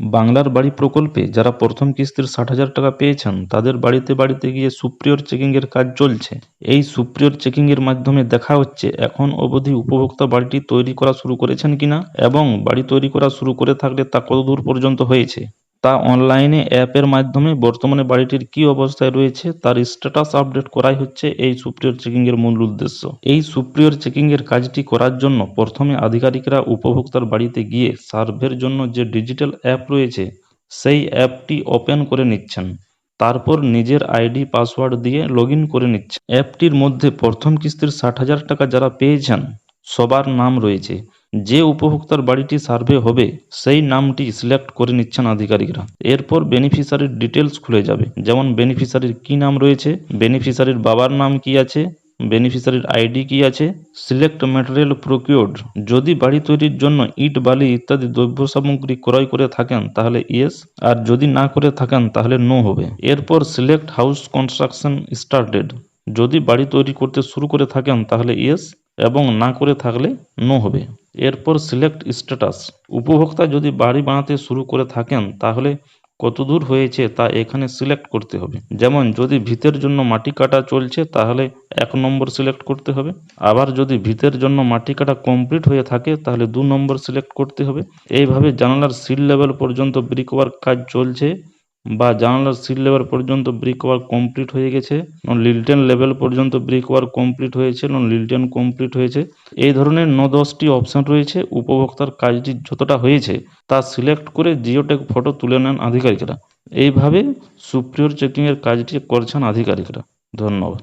বাংলার বাড়ি প্রকল্পে যারা প্রথম কিস্তির ষাট হাজার টাকা পেয়েছেন, তাদের বাড়িতে বাড়িতে গিয়ে সুপ্রিয়র চেকিংয়ের কাজ চলছে। এই সুপ্রিয়র চেকিংয়ের মাধ্যমে দেখা হচ্ছে, এখন অবধি উপভোক্তা বাড়িটি তৈরি করা শুরু করেছেন কিনা এবং বাড়ি তৈরি করা শুরু করে থাকলে তা কতদূর পর্যন্ত হয়েছে? তা অনলাইনে অ্যাপের মাধ্যমে বর্তমানে বাড়িটির কি অবস্থায় রয়েছে তার স্ট্যাটাস আপডেট করাই হচ্ছে এই সুপ্রিয়র চেকিংয়ের মূল উদ্দেশ্য। এই সুপ্রিয়র চেকিংয়ের কাজটি করার জন্য প্রথমে আধিকারিকরা উপভোক্তার বাড়িতে গিয়ে সার্ভের জন্য যে ডিজিটাল অ্যাপ রয়েছে, সেই অ্যাপটি ওপেন করে নিচ্ছেন। তারপর নিজের আইডি পাসওয়ার্ড দিয়ে লগ করে নিচ্ছে অ্যাপটির মধ্যে প্রথম কিস্তির ষাট হাজার টাকা যারা পেয়েছেন, সবার নাম রয়েছে। যে উপভোক্তার বাড়িটি সার্ভে হবে, সেই নামটি সিলেক্ট করে নিচ্ছেন আধিকারিকরা। এরপর বেনিফিশিয়ারির ডিটেলস খুলে যাবে। যেমন বেনিফিশিয়ারির কি নাম রয়েছে বেনিফিশিয়ারির বাবার নাম কি আছে বেনিফিশিয়ারির আইডি কি আছে, সিলেক্ট ম্যাটেরিয়াল প্রকিউর্ড। যদি বাড়ি তৈরির জন্য ইট, বালি ইত্যাদি দ্রব্য সামগ্রী ক্রয় করে থাকেন, তাহলে ইয়েস, আর যদি না করে থাকেন, তাহলে নো হবে। এরপর সিলেক্ট হাউস কনস্ট্রাকশন স্টার্টেড। যদি বাড়ি তৈরি করতে শুরু করে থাকেন, তাহলে ইয়েস এবং না করে থাকলে নো হবে। এরপর সিলেক্ট স্ট্যাটাস উপভোক্তা যদি বাড়ি বানাতে শুরু করে থাকেন, তাহলে কতদূর হয়েছে তা এখানে সিলেক্ট করতে হবে। যেমন, যদি ভিতের জন্য মাটি কাটা চলছে, তাহলে এক নম্বর সিলেক্ট করতে হবে। আবার যদি ভিতের জন্য মাটি কাটা কমপ্লিট হয়ে থাকে, তাহলে দু নম্বর সিলেক্ট করতে হবে। এইভাবে জানালার সিল লেভেল পর্যন্ত ব্রিক ওয়ার্ক কাজ চলছে। বা জানালার সিল লেভেল পর্যন্ত ব্রিক ওয়ার্ক কমপ্লিট হয়ে গেছে লিলটেন লেভেল পর্যন্ত ব্রিক ওয়ার্ক কমপ্লিট হয়েছে লিলটেন কমপ্লিট হয়েছে। এই ধরনের ন দশটি অপশান রয়েছে, উপভোক্তার কাজটি যতটা হয়েছে, তা সিলেক্ট করে জিওটেক ফটো তুলে নেন আধিকারিকরা। এইভাবে সুপ্রিয়র চেকিংয়ের কাজটি করছেন আধিকারিকরা। ধন্যবাদ।